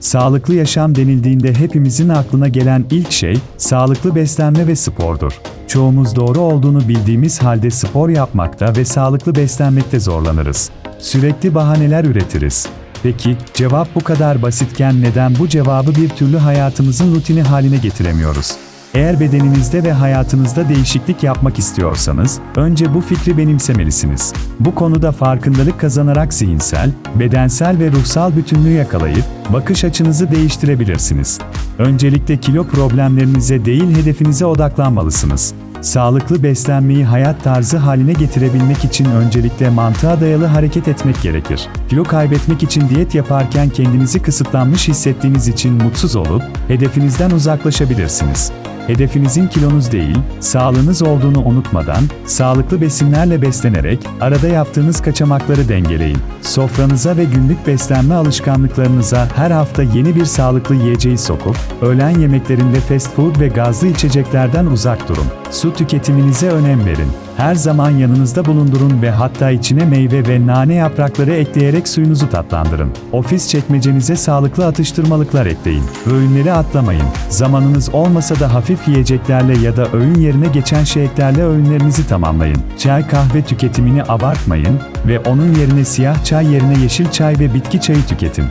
Sağlıklı yaşam denildiğinde hepimizin aklına gelen ilk şey sağlıklı beslenme ve spordur. Çoğumuz doğru olduğunu bildiğimiz halde spor yapmakta ve sağlıklı beslenmekte zorlanırız. Sürekli bahaneler üretiriz. Peki, cevap bu kadar basitken neden bu cevabı bir türlü hayatımızın rutini haline getiremiyoruz? Eğer bedeninizde ve hayatınızda değişiklik yapmak istiyorsanız, önce bu fikri benimsemelisiniz. Bu konuda farkındalık kazanarak zihinsel, bedensel ve ruhsal bütünlüğü yakalayıp, bakış açınızı değiştirebilirsiniz. Öncelikle kilo problemlerinize değil hedefinize odaklanmalısınız. Sağlıklı beslenmeyi hayat tarzı haline getirebilmek için öncelikle mantığa dayalı hareket etmek gerekir. Kilo kaybetmek için diyet yaparken kendinizi kısıtlanmış hissettiğiniz için mutsuz olup hedefinizden uzaklaşabilirsiniz. Hedefinizin kilonuz değil, sağlığınız olduğunu unutmadan, sağlıklı besinlerle beslenerek, arada yaptığınız kaçamakları dengeleyin. Sofranıza ve günlük beslenme alışkanlıklarınıza her hafta yeni bir sağlıklı yiyeceği sokup, öğlen yemeklerinde fast food ve gazlı içeceklerden uzak durun. Su tüketiminize önem verin. Her zaman yanınızda bulundurun ve hatta içine meyve ve nane yaprakları ekleyerek suyunuzu tatlandırın. Ofis çekmecenize sağlıklı atıştırmalıklar ekleyin. Öğünleri atlamayın. Zamanınız olmasa da hafif yiyeceklerle ya da öğün yerine geçen şeylerle öğünlerinizi tamamlayın. Çay kahve tüketimini abartmayın ve onun yerine siyah çay yerine yeşil çay ve bitki çayı tüketin.